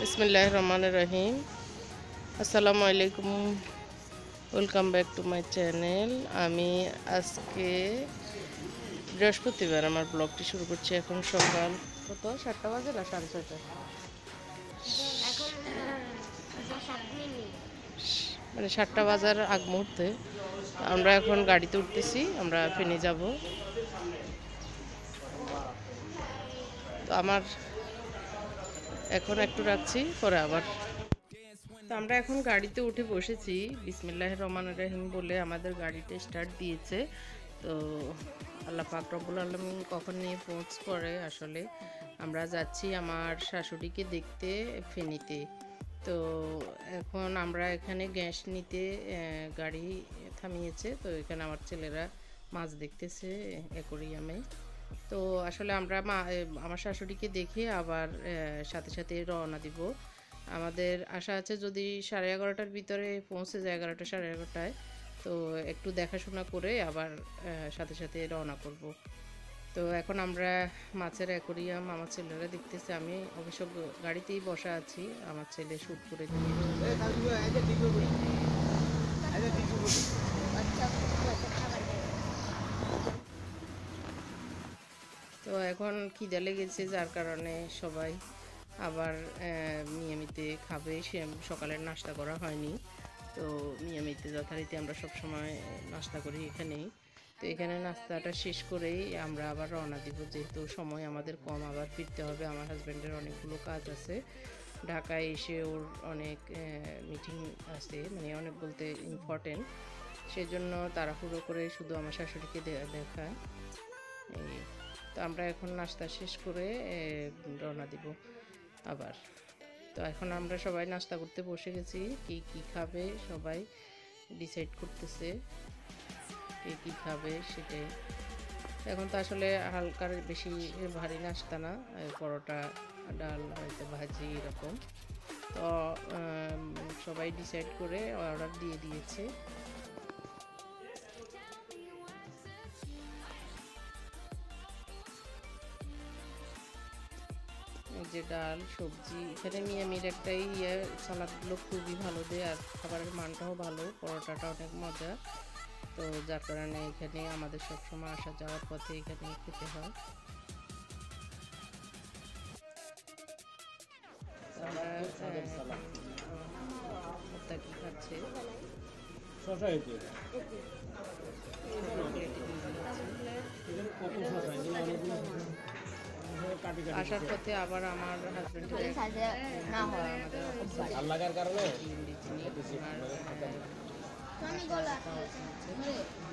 বিসমিল্লাহ রহমান রহিম আসসালামু আলাইকুম welcome back to my channel আমি আজকে বৃহস্পতিবার আমার ব্লগটি শুরু করছি এখন সকাল। কত? সাতটা বাজে না সাড়ে ছয়টা? মানে সাতটা বাজার আগ মুহূর্তে। আমরা এখন গাড়িতে উঠতেছি, আমরা ফেনে যাব। তো আমার এখন একটু রাখছি, পরে আবার। তো আমরা এখন গাড়িতে উঠে বসেছি। বিসমিল্লাহ রহমান রহিম বলে আমাদের গাড়িতে স্টার্ট দিয়েছে। তো আল্লাহ পাক রব্বুল আলমিন কখন নিয়ে পৌঁছ করে আসলে। আমরা যাচ্ছি আমার শাশুড়িকে দেখতে ফেনীতে। তো এখন আমরা এখানে গ্যাস নিতে গাড়ি থামিয়েছে। তো এখানে আমার ছেলেরা মাছ দেখতেছে অ্যাকোরিয়ামে তো আসলে আমরা মা আমার শাশুড়িকে দেখে আবার আহ, সাথে সাথে রওনা দিব। আমাদের আশা আছে যদি সাড়ে এগারোটার ভিতরে পৌঁছে যায় এগারোটা সাড়ে এগারোটায় তো একটু দেখাশোনা করে আবার আহ, সাথে সাথে রওনা করব। তো এখন আমরা মাছের অ্যাকোরিয়াম আমার ছেলেরা দেখতেছে আমি অবশ্য গাড়িতেই বসা আছি আমার ছেলে শ্যুট করে দিয়ে তো এখন খিদে লেগেছে, যার কারণে সবাই আবার মিয়ামিতে খাবে। সে সকালের নাস্তা করা হয়নি। তো মিয়ামিতে যথারীতি আমরা সবসময় নাস্তা করি এখানেই। তো এখানে নাস্তাটা শেষ করেই আমরা আবার রওনা দিব। যেহেতু সময় আমাদের কম, আবার ফিরতে হবে। আমার হাজব্যান্ডের অনেকগুলো কাজ আছে। ঢাকায় এসে ওর অনেক মিটিং আছে। মানে অনেক বলতে ইম্পর্টেন্ট সেজন্য তাড়াহুড়ো করে শুধু আমার শাশুড়িকে দেখা। এই তো আমরা এখন নাস্তা শেষ করে রওনা দিব আবার। তো এখন আমরা সবাই নাস্তা করতে বসে গেছি, কি কি খাবে সবাই ডিসাইড করতেছে কে কি খাবে সেটাই। এখন তো আসলে হালকার বেশি ভারী নাস্তা না পরোটা, ডাল, হয়তো ভাজি এরকম। তো সবাই ডিসাইড করে অর্ডার দিয়ে দিয়েছে। যে ডাল সবজি এখানে মিয়ামির একটাই ইয়ে সালাদগুলো খুবই ভালো দেয় আর খাবারের মানটাও ভালো পরোটাটা অনেক মজা তো যার কারণে এখানে আমাদের সবসময় আসা যাওয়ার পথে এখানে খেতে হয়। কি খাচ্ছে। শশা। আসার পথে আবার আমার হাজবেন্ডের সাথে না হয় লাগার কারণে?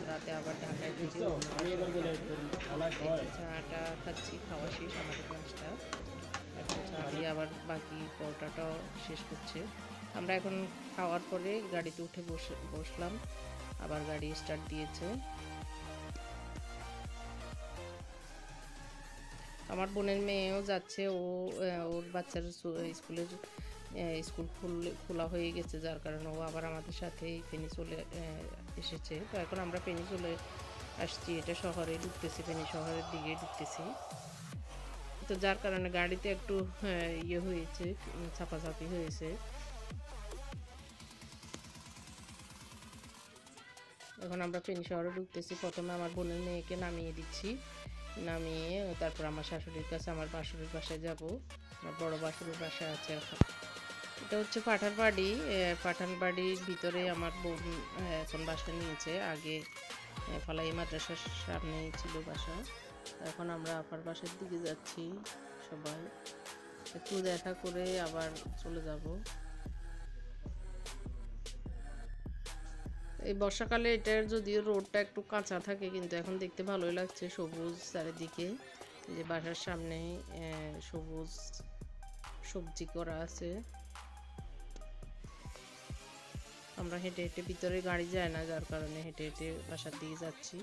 রাতে আবার ঢাকায় চাটা খাচ্ছি খাওয়া শেষ আমাদের পাঁচটা এখন চা দিয়ে আবার বাকি পরোটাটাও শেষ করছে। আমরা এখন খাওয়ার পরে গাড়িতে উঠে বসে বসলাম। আবার গাড়ি স্টার্ট দিয়েছে। আমার বোনের মেয়েও যাচ্ছে, ও ওর বাচ্চার স্কুলের স্কুল খুল- হয়ে গেছে, যার কারণে ও আবার আমাদের সাথেই ফেনি চলে এসেছে। তো এখন আমরা ফেনি চলে আসছি, এটা শহরে ঢুকতেছি, ফেনি শহরের দিকে ঢুকতেছি। তো যার কারণে গাড়িতে একটু ইয়ে হয়েছে, চাপাচাপি হয়েছে। এখন আমরা ফেনী শহরে ঢুকতেছি, প্রথমে আমার বোনের মেয়েকে নামিয়ে দিচ্ছি। নামিয়ে তারপর আমার শাশুড়ির কাছে, আমার বাসুরের বাসায় যাব। আমার বড় বাসুরের বাসায় আছে এখন। এটা হচ্ছে পাঠান বাড়ি। পাঠান বাড়ির ভিতরে আমার বোন এখন বাসা নিয়েছে। আগে ফালাই মাদ্রাসার সামনেই ছিল বাসা। এখন আমরা আপার বাসার দিকে যাচ্ছি সবাই। একটু দেখা করে আবার চলে যাব। এই বর্ষাকালে এটার যদিও রোডটা একটু কাঁচা থাকে, কিন্তু এখন দেখতে ভালোই লাগছে সবুজ চারিদিকে। যে বাসার সামনে সবুজ সবজি করা আছে। আমরা হেঁটে হেঁটে ভিতরে গাড়ি যায় না, যার কারণে হেঁটে হেঁটে বাসার দিকে যাচ্ছি।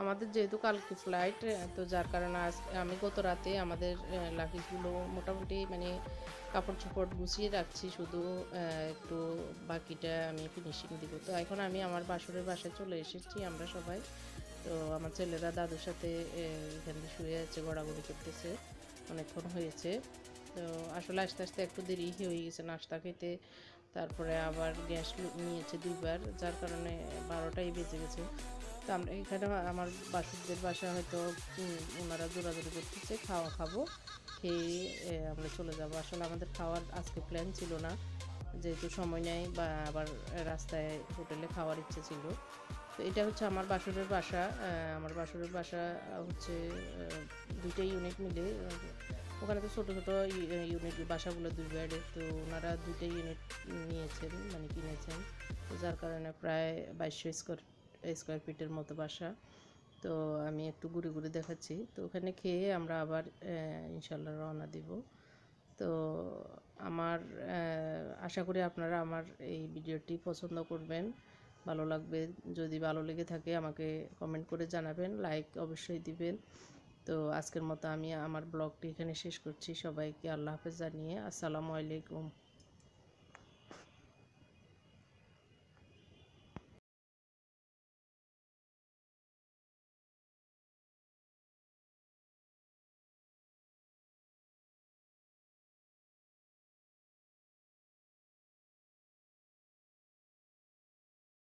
আমাদের যেহেতু কালকে ফ্লাইট তো যার কারণে আজ আমি গত রাতে আমাদের লাগেজগুলো মোটামুটি মানে কাপড় চোপড় গুছিয়ে রাখছি, শুধু একটু বাকিটা আমি ফিনিশিং দিব। তো এখন আমি আমার বাসরের বাসায় চলে এসেছি আমরা সবাই। তো আমার ছেলেরা দাদুর সাথে এখানে শুয়ে আছে গড়াগড়ি করতেছে, অনেকক্ষণ হয়েছে। তো আসলে আস্তে আস্তে একটু দেরি হয়ে গেছে নাস্তা খেতে। তারপরে আবার গ্যাস নিয়েছে দুইবার, যার কারণে বারোটাই বেজে গেছে। তো আমরা এখানে আমার বাসুরদের বাসা হয়তো ওনারা দৌড়াদৌড়ি করতেছে, খাওয়া খাব, খেয়ে আমরা চলে যাব। আসলে আমাদের খাওয়ার আজকে প্ল্যান ছিল না, যেহেতু সময় নেই, বা আবার রাস্তায় হোটেলে খাওয়ার ইচ্ছে ছিল। তো এটা হচ্ছে আমার বাসুরের বাসা আমার বাসুরের বাসা হচ্ছে দুইটা ইউনিট মিলে। ওখানে তো ছোটো ছোটো ইউনিট বাসাগুলো দুই বেডের তো ওনারা দুইটা ইউনিট নিয়েছেন মানে কিনেছেন। যার কারণে প্রায় বাইশশো স্কোয়ার স্কোয়ার ফিটের মতো বাসা। তো আমি একটু ঘুরে ঘুরে দেখাচ্ছি। তো ওখানে খেয়ে আমরা আবার ইনশাল্লাহ রওনা দিব। তো আমার আশা করি আপনারা আমার এই ভিডিওটি পছন্দ করবেন, ভালো লাগবে। যদি ভালো লেগে থাকে আমাকে কমেন্ট করে জানাবেন লাইক অবশ্যই দিবেন। তো আজকের মতো আমি আমার ব্লগটি এখানে শেষ করছি। সবাইকে আল্লাহ হাফেজ জানিয়ে আসসালামু আলাইকুম।